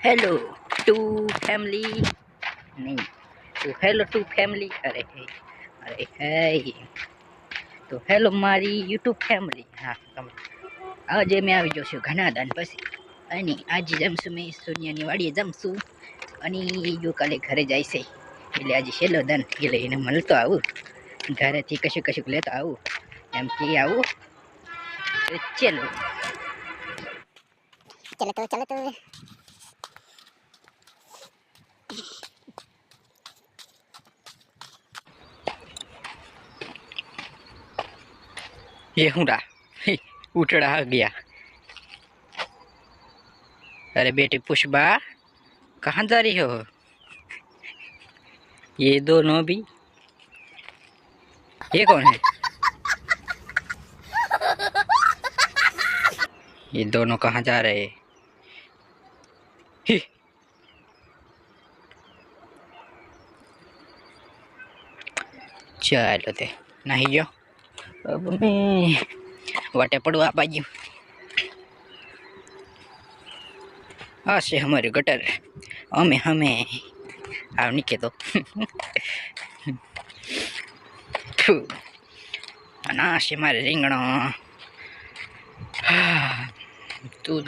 Hello two family નહીં તો hello two family અરે અરે હે તો હેલો મારી યુટ્યુબ ફેમિલી હા તમે આજે મેં આવી ગયો છું ઘણા દાન પછી અને આજે જમશું મેં સોનિયાની વાડીએ જમશું અને જો કાલે ઘરે જાય છે એટલે આજે છેલ્લો દાન એટલે એને મળતો આવું ઘરેથી કશું કશુંક લેતો આવું એમ કે આવું ચલો ચલો તો ચલો તો ये हूँ उठड़ा गया। अरे बेटी पुष्पा, कहाँ जा रही हो? ये दोनों भी। ये कौन है? ये दोनों कहाँ जा रहे? चलो दे, नहीं जाओ વાટે પડવા બાજુ. ગયું આ છે અમારી ગટર. અમે અમે. આવ નીકળે તો ના છે મારે રીંગણ. તું